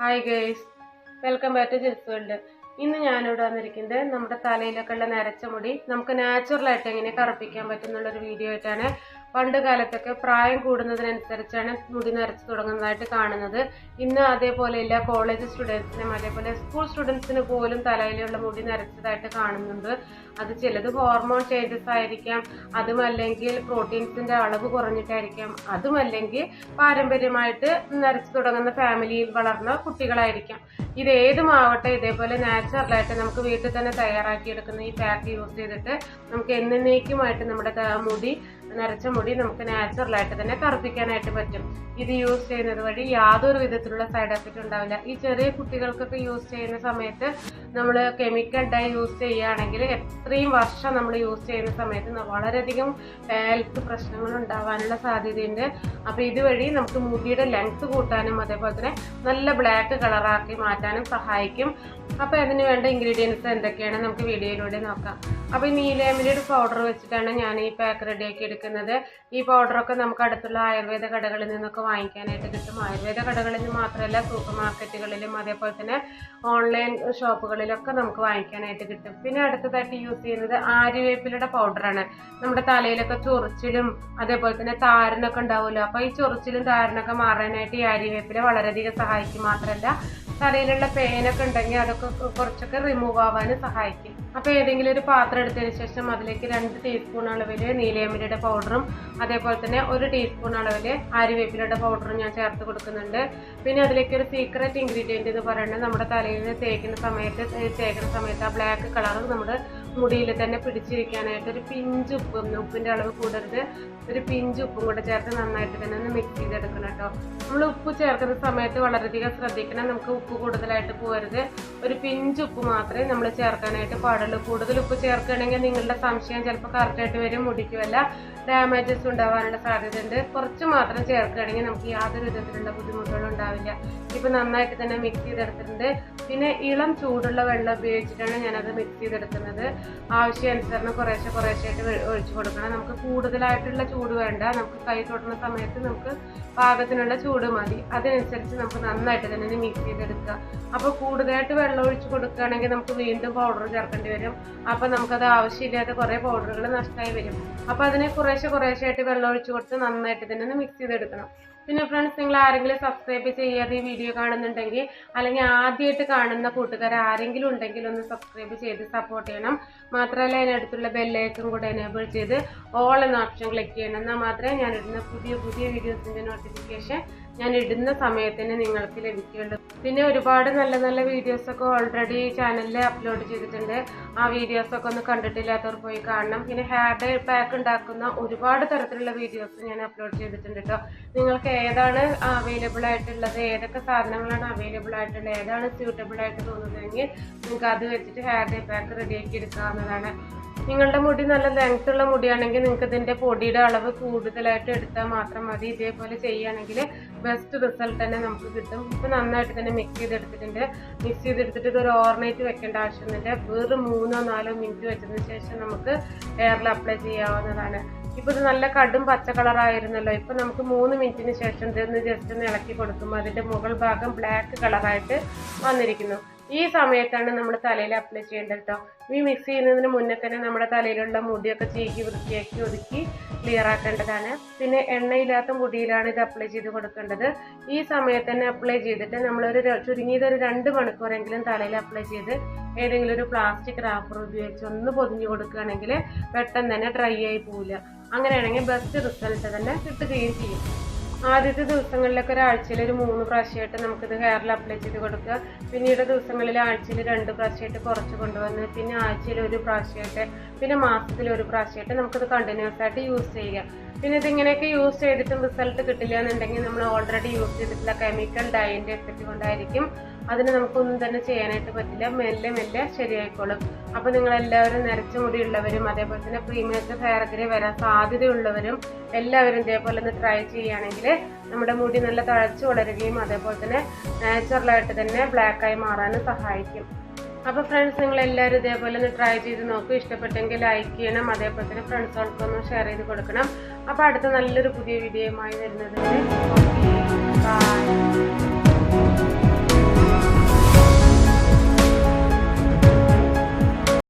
Hi girls welcome back to Jil's world ഇന്ന് ഞാനിവിടെ വന്നിരിക്കുന്നത് നമ്മുടെ തലയിലൊക്കെ ഉള്ള നരച്ച മുടി നമുക്ക് നാച്ചുറൽ ആയിട്ട് എങ്ങനെ കറുപ്പിക്കാൻ പറ്റുന്നുള്ളൊരു വീഡിയോ ആയിട്ടാണ്. പണ്ട് കാലത്തൊക്കെ പ്രായം കൂടുന്നതിനനുസരിച്ചാണ് മുടി നരച്ചു തുടങ്ങുന്നതായിട്ട് കാണുന്നത്. ഇന്ന് അതേപോലെ ഇല്ല കോളേജ് സ്റ്റുഡൻസിനും അതേപോലെ സ്കൂൾ സ്റ്റുഡൻസിന് പോലും തലയിലുള്ള മുടി നരച്ചതായിട്ട് കാണുന്നുണ്ട്. അത് ചിലത് ഹോർമോൺ ചേഞ്ചസ് ആയിരിക്കാം അതുമല്ലെങ്കിൽ പ്രോട്ടീൻസിന്റെ അളവ് കുറഞ്ഞിട്ടായിരിക്കാം അതുമല്ലെങ്കിൽ പാരമ്പര്യമായിട്ട് നരച്ചു തുടങ്ങുന്ന ഫാമിലിയിൽ വളർന്ന കുട്ടികളായിരിക്കാം. ഇത് ഏതുമാവട്ടെ ഇതേപോലെ നാച്ചുറലായിട്ട് നമുക്ക് വീട്ടിൽ തന്നെ തയ്യാറാക്കിയെടുക്കുന്ന ഈ പാക്ക് യൂസ് ചെയ്തിട്ട് നമുക്ക് എന്നേക്കുമായിട്ട് നമ്മുടെ മുടി നരച്ച മുടി നമുക്ക് നാച്ചുറലായിട്ട് തന്നെ കറുപ്പിക്കാനായിട്ട് പറ്റും. ഇത് യൂസ് ചെയ്യുന്നത് വഴി യാതൊരു വിധത്തിലുള്ള സൈഡ് എഫക്റ്റ് ഉണ്ടാവില്ല. ഈ ചെറിയ കുട്ടികൾക്കൊക്കെ യൂസ് ചെയ്യുന്ന സമയത്ത് നമ്മൾ കെമിക്കൽ ഡൈ യൂസ് ചെയ്യുകയാണെങ്കിൽ എത്രയും വർഷം നമ്മൾ യൂസ് ചെയ്യുന്ന സമയത്ത് വളരെയധികം ഹെൽത്ത് പ്രശ്നങ്ങൾ ഉണ്ടാവാനുള്ള സാധ്യതയുണ്ട്. അപ്പോൾ ഇതുവഴി നമുക്ക് മുടിയുടെ ലെങ്ത് കൂട്ടാനും അതേപോലെ തന്നെ നല്ല ബ്ലാക്ക് കളറാക്കി മാറ്റാനും സഹായിക്കും. അപ്പോൾ അതിന് വേണ്ട ഇൻഗ്രീഡിയൻസ് എന്തൊക്കെയാണ്? നമുക്ക് വീഡിയോയിലൂടെ നോക്കാം. അപ്പോൾ ഈ നീലയമിലിയുടെ പൗഡർ വെച്ചിട്ടാണ് ഞാൻ ഈ പാക്ക് റെഡിയാക്കി എടുക്കുന്നത്. ഈ പൗഡറൊക്കെ നമുക്ക് അടുത്തുള്ള ആയുർവേദ കടകളിൽ നിന്നൊക്കെ വാങ്ങിക്കാനായിട്ട് കിട്ടും. ആയുർവേദ കടകളിൽ നിന്ന് മാത്രമല്ല സൂപ്പർ മാർക്കറ്റുകളിലും അതേപോലെ തന്നെ ഓൺലൈൻ ഷോപ്പുകളിലൊക്കെ നമുക്ക് വാങ്ങിക്കാനായിട്ട് കിട്ടും. പിന്നെ അടുത്തതായിട്ട് യൂസ് ചെയ്യുന്നത് ആര്യവേപ്പിലയുടെ പൗഡറാണ് നമ്മുടെ തലയിലൊക്കെ ചൊറിച്ചിലും അതേപോലെ തന്നെ താരനൊക്കെ ഉണ്ടാവുമല്ലോ. അപ്പോൾ ഈ ചൊറിച്ചിലും താരനൊക്കെ മാറാനായിട്ട് ഈ ആര്യവേപ്പില വളരെയധികം സഹായിക്കും മാത്രമല്ല. തലയിലുള്ള പേനൊക്കെ ഉണ്ടെങ്കിൽ അതൊക്കെ കുറച്ചൊക്കെ റിമൂവ് ആവാൻ സഹായിക്കും. അപ്പോൾ ഏതെങ്കിലും ഒരു പാത്രം എടുത്തതിന് ശേഷം അതിലേക്ക് രണ്ട് ടീസ്പൂൺ അളവിൽ നീലയമിരിയുടെ പൗഡറും അതേപോലെ തന്നെ ഒരു ടീസ്പൂൺ അളവിൽ ആര്യവേപ്പിലയുടെ പൗഡറും ഞാൻ ചേർത്ത് കൊടുക്കുന്നുണ്ട്. പിന്നെ അതിലേക്ക് ഒരു സീക്രട്ട് ഇൻഗ്രീഡിയന്റ് എന്ന് പറയുന്നത് നമ്മുടെ തലയിൽ തേക്കുന്ന സമയത്ത് തേക്കുന്ന സമയത്ത് ആ ബ്ലാക്ക് കളർ നമ്മുടെ മുടിയിൽ തന്നെ പിടിച്ചിരിക്കാനായിട്ട് ഒരു പിഞ്ച് ഉപ്പ് ഉപ്പിന്റെ അളവ് കൂടരുത്. ഒരു പിഞ്ച് ഉപ്പും കൂടെ ചേർത്ത് നന്നായിട്ട് തന്നെ ഒന്ന് മിക്സ് ചെയ്തെടുക്കണം കേട്ടോ. നമ്മൾ ഉപ്പ് ചേർക്കുന്ന സമയത്ത് വളരെയധികം ശ്രദ്ധിക്കണം. നമുക്ക് ഉപ്പ് കൂടുതലായിട്ട് പോകരുത്. ഒരു പിഞ്ച് ഉപ്പ് മാത്രമേ നമ്മൾ ചേർക്കാനായിട്ട് പാടുള്ളൂ. കൂടുതൽ ഉപ്പ് ചേർക്കുകയാണെങ്കിൽ നിങ്ങളുടെ സംശയം ചിലപ്പോൾ കറക്റ്റായിട്ട് വരും. മുടിക്ക് വല്ല ഡാമേജസ് ഉണ്ടാവാനുള്ള സാധ്യതയുണ്ട്. കുറച്ച് മാത്രം ചേർക്കുകയാണെങ്കിൽ നമുക്ക് യാതൊരു വിധത്തിലുള്ള ബുദ്ധിമുട്ടുകളും ഉണ്ടാവില്ല. ഇപ്പം നന്നായിട്ട് തന്നെ മിക്സ് ചെയ്തെടുത്തിട്ടുണ്ട്. പിന്നെ ഇളം ചൂടുള്ള വെള്ളം ഉപയോഗിച്ചിട്ടാണ് ഞാനത് മിക്സ് ചെയ്തെടുക്കുന്നത്. ആവശ്യാനുസരണം കുറേശ്ശെ കുറേശ്ശായിട്ട് ഒഴിച്ചു കൊടുക്കണം. നമുക്ക് കൂടുതലായിട്ടുള്ള ചൂട് വേണ്ട. നമുക്ക് കൈ തൊടുന്ന സമയത്ത് നമുക്ക് പാകത്തിനുള്ള ചൂട് മതി. അതിനനുസരിച്ച് നമുക്ക് നന്നായിട്ട് തന്നെ മിക്സ് ചെയ്തെടുക്കുക. അപ്പോൾ കൂടുതലായിട്ട് വെള്ളം ഒഴിച്ച് കൊടുക്കുകയാണെങ്കിൽ നമുക്ക് വീണ്ടും പൗഡർ ചേർക്കേണ്ടി വരും. അപ്പോൾ നമുക്കത് ആവശ്യമില്ലാത്ത കുറേ പൗഡറുകൾ നഷ്ടമായി വരും. അപ്പോൾ അതിനെ കുറേശ്ശെ കുറേശ്ശായിട്ട് വെള്ളം ഒഴിച്ച് കൊടുത്ത് നന്നായിട്ട് തന്നെ മിക്സ് ചെയ്തെടുക്കണം. പിന്നെ ഫ്രണ്ട്സ് നിങ്ങൾ ആരെങ്കിലും സബ്സ്ക്രൈബ് ചെയ്യാതെ ഈ വീഡിയോ കാണുന്നുണ്ടെങ്കിൽ അല്ലെങ്കിൽ ആദ്യമായിട്ട് കാണുന്ന കൂട്ടുകാർ ആരെങ്കിലും ഉണ്ടെങ്കിൽ ഒന്ന് സബ്സ്ക്രൈബ് ചെയ്ത് സപ്പോർട്ട് ചെയ്യണം. മാത്രമല്ല അതിനടുത്തുള്ള ബെല്ലൈക്കും കൂടെ എനേബിൾ ചെയ്ത് ഓൾ എന്ന ഓപ്ഷൻ ക്ലിക്ക് ചെയ്യണം. എന്നാൽ മാത്രമേ ഞാനിടുന്ന പുതിയ പുതിയ വീഡിയോസിന്റെ നോട്ടിഫിക്കേഷൻ ഞാൻ ഇടുന്ന സമയത്തിന് നിങ്ങൾക്ക് ലഭിക്കുകയുള്ളൂ പിന്നെ ഒരുപാട് നല്ല നല്ല വീഡിയോസൊക്കെ ഓൾറെഡി ചാനലിൽ അപ്ലോഡ് ചെയ്തിട്ടുണ്ട്. ആ വീഡിയോസൊക്കെ ഒന്ന് കണ്ടിട്ടില്ലാത്തവർ പോയി കാണണം. പിന്നെ ഹെയർ ഡേ പാക്ക് ഉണ്ടാക്കുന്ന ഒരുപാട് തരത്തിലുള്ള വീഡിയോസ് ഞാൻ അപ്ലോഡ് ചെയ്തിട്ടുണ്ട് കേട്ടോ നിങ്ങൾക്ക് ഏതാണ് അവൈലബിൾ ആയിട്ടുള്ളത് ഏതൊക്കെ സാധനങ്ങളാണ് അവൈലബിൾ ആയിട്ടുള്ളത് ഏതാണ് സ്യൂട്ടബിൾ ആയിട്ട് തോന്നുന്നതെങ്കിൽ നിങ്ങൾക്ക് അത് വെച്ചിട്ട് ഹെയർ ഡേ പാക്ക് റെഡിയാക്കി എടുക്കാവുന്നതാണ്. നിങ്ങളുടെ മുടി നല്ല ലെങ്ത് ഉള്ള മുടിയാണെങ്കിൽ നിങ്ങൾക്ക് ഇതിന്റെ പൊടിയുടെ അളവ് കൂടുതലായിട്ട് എടുത്താൽ മാത്രം മതി. ഇതേപോലെ ചെയ്യുകയാണെങ്കിൽ ബെസ്റ്റ് റിസൾട്ട് തന്നെ നമുക്ക് കിട്ടും. ഇപ്പം നന്നായിട്ട് തന്നെ മിക്സ് ചെയ്തെടുത്തിട്ടുണ്ട്. മിക്സ് ചെയ്തെടുത്തിട്ട് ഇതൊരു ഓർണേറ്റ് വെക്കേണ്ട ആവശ്യമൊന്നുമില്ല. വെറും മൂന്നോ നാലോ മിനിറ്റ് വെച്ചതിന് ശേഷം നമുക്ക് ഹെയറിൽ അപ്ലൈ ചെയ്യാവുന്നതാണ്. ഇപ്പോൾ ഇത് നല്ല കടും പച്ച കളറായിരുന്നല്ലോ ഇപ്പം നമുക്ക് മൂന്ന് മിനിറ്റിന് ശേഷം ഇതൊന്ന് ജസ്റ്റ് ഒന്ന് ഇളക്കി കൊടുക്കുമ്പോൾ അതിന്റെ മുകൾ ഭാഗം ബ്ലാക്ക് കളറായിട്ട് വന്നിരിക്കുന്നു. ഈ സമയത്താണ് നമ്മൾ തലയിൽ അപ്ലൈ ചെയ്യേണ്ടത് കേട്ടോ ഈ മിക്സ് ചെയ്യുന്നതിന് മുന്നേ തന്നെ നമ്മുടെ തലയിലുള്ള മുടിയൊക്കെ ചീക്കി വൃത്തിയാക്കി ഒതുക്കി ക്ലിയർ ആക്കേണ്ടതാണ്. പിന്നെ എണ്ണയില്ലാത്ത മുടിയിലാണ് ഇത് അപ്ലൈ ചെയ്ത് കൊടുക്കേണ്ടത്. ഈ സമയത്ത് തന്നെ അപ്ലൈ ചെയ്തിട്ട് നമ്മളൊരു ചുരുങ്ങിയത് ഒരു രണ്ട് മണിക്കൂറെങ്കിലും തലയിൽ അപ്ലൈ ചെയ്ത് ഏതെങ്കിലും ഒരു പ്ലാസ്റ്റിക് റാപ്പർ ഉപയോഗിച്ച് ഒന്ന് പൊതിഞ്ഞു കൊടുക്കുകയാണെങ്കിൽ പെട്ടെന്ന് തന്നെ ഡ്രൈ ആയി പോവില്ല അങ്ങനെയാണെങ്കിൽ ബെസ്റ്റ് റിസൾട്ട് തന്നെ കിട്ടുകയും ചെയ്യും. ആദ്യത്തെ ദിവസങ്ങളിലൊക്കെ ഒരാഴ്ചയിൽ ഒരു മൂന്ന് പ്രാവശ്യമായിട്ട് നമുക്കിത് ഹെയറിൽ അപ്ലൈ ചെയ്ത് കൊടുക്കുക. പിന്നീട് ദിവസങ്ങളിൽ ആഴ്ചയിൽ രണ്ട് പ്രാവശ്യമായിട്ട് കുറച്ച് കൊണ്ടുവന്ന് പിന്നെ ആഴ്ചയിൽ ഒരു പ്രാവശ്യമായിട്ട് പിന്നെ മാസത്തിൽ ഒരു പ്രാവശ്യമായിട്ട് നമുക്കിത് കണ്ടിന്യൂസ് ആയിട്ട് യൂസ് ചെയ്യുക. പിന്നെ ഇതിങ്ങനെയൊക്കെ യൂസ് ചെയ്തിട്ടും റിസൾട്ട് കിട്ടില്ല എന്നുണ്ടെങ്കിൽ നമ്മൾ ഓൾറെഡി യൂസ് ചെയ്തിട്ടുള്ള കെമിക്കൽ ഡൈന്റെ എഫക്റ്റ് കൊണ്ടായിരിക്കും അതിന് നമുക്കൊന്നും തന്നെ ചെയ്യാനായിട്ട് പറ്റില്ല. മെല്ലെ മെല്ലെ ശരിയായിക്കോളും. അപ്പോൾ നിങ്ങളെല്ലാവരും നരച്ച മുടിയുള്ളവരും അതേപോലെ തന്നെ പ്രീമിയത്തെ ഹെയർ ഗ്രേ വരാൻ സാധ്യതയുള്ളവരും എല്ലാവരും ഇതേപോലെ ഒന്ന് ട്രൈ ചെയ്യുകയാണെങ്കിൽ നമ്മുടെ മുടി നല്ല തഴച്ചു വളരുകയും അതേപോലെ തന്നെ നാച്ചുറലായിട്ട് തന്നെ ബ്ലാക്കായി മാറാനും സഹായിക്കും. അപ്പോൾ ഫ്രണ്ട്സ് നിങ്ങൾ എല്ലാവരും ഇതേപോലെ ഒന്ന് ട്രൈ ചെയ്ത് നോക്കൂ. ഇഷ്ടപ്പെട്ടെങ്കിൽ ലൈക്ക് ചെയ്യണം. അതേപോലെ തന്നെ ഫ്രണ്ട്സുകൾക്കൊന്ന് ഷെയർ ചെയ്ത് കൊടുക്കണം. അപ്പോൾ അടുത്ത നല്ലൊരു പുതിയ വീഡിയോയുമായി വരുന്നത് ബൈ